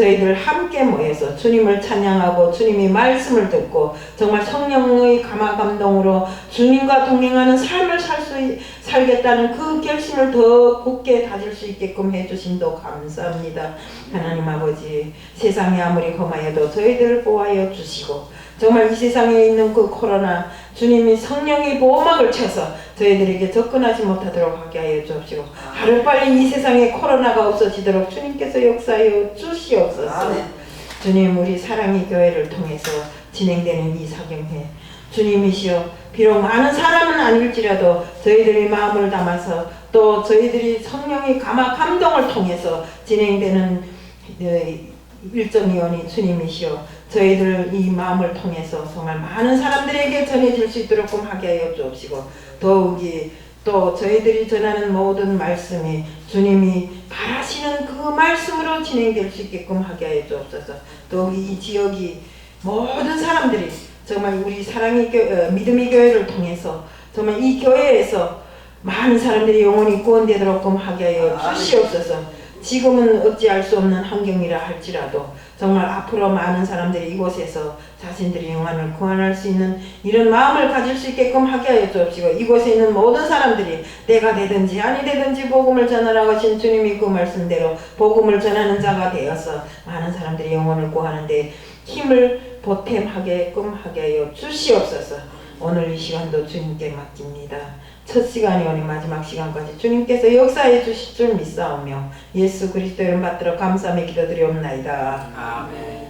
저희들 함께 모여서 주님을 찬양하고 주님이 말씀을 듣고 정말 성령의 감화 감동으로 주님과 동행하는 삶을 살 수 살겠다는 그 결심을 더 굳게 다질 수 있게끔 해주심도 감사합니다. 하나님 아버지 세상이 아무리 험하여도 저희들을 보호하여 주시고 정말 이 세상에 있는 그 코로나 주님이 성령의 보호막을 쳐서 저희들에게 접근하지 못하도록 하게 하여 주옵시고 하루빨리 이 세상에 코로나가 없어지도록 주님께서 역사하여 주시옵소서 아멘. 주님 우리 사랑의 교회를 통해서 진행되는 이 사경회 주님이시여 비록 많은 사람은 아닐지라도 저희들의 마음을 담아서 또 저희들이 성령의 감화 감동을 통해서 진행되는 어, 일정위원이 주님이시여 저희들 이 마음을 통해서 정말 많은 사람들에게 전해질 수 있도록 좀 하게 하여 주옵시고 더욱이 또 저희들이 전하는 모든 말씀이 주님이 바라시는 그 말씀으로 진행될 수 있게끔 하게 하여 주옵소서. 또이 지역이 모든 사람들이 정말 우리 사랑의 교, 어, 믿음의 교회를 통해서 정말 이 교회에서 많은 사람들이 영원히 구원되도록 좀 하게 하여 주시옵소서 지금은 어찌할 수 없는 환경이라 할지라도 정말 앞으로 많은 사람들이 이곳에서 자신들의 영혼을 구원할 수 있는 이런 마음을 가질 수 있게끔 하게 하여 주옵시고 이곳에 있는 모든 사람들이 때가 되든지 아니 되든지 복음을 전하라고 하신 주님이 그 말씀대로 복음을 전하는 자가 되어서 많은 사람들이 영혼을 구하는데 힘을 보탬하게끔 하게 하여 주시옵소서 오늘 이 시간도 주님께 맡깁니다. 첫 시간이 오니 마지막 시간까지 주님께서 역사해 주실 줄 믿사오며 예수 그리스도 이름 받들어 감사하며 기도드리옵나이다. 아멘.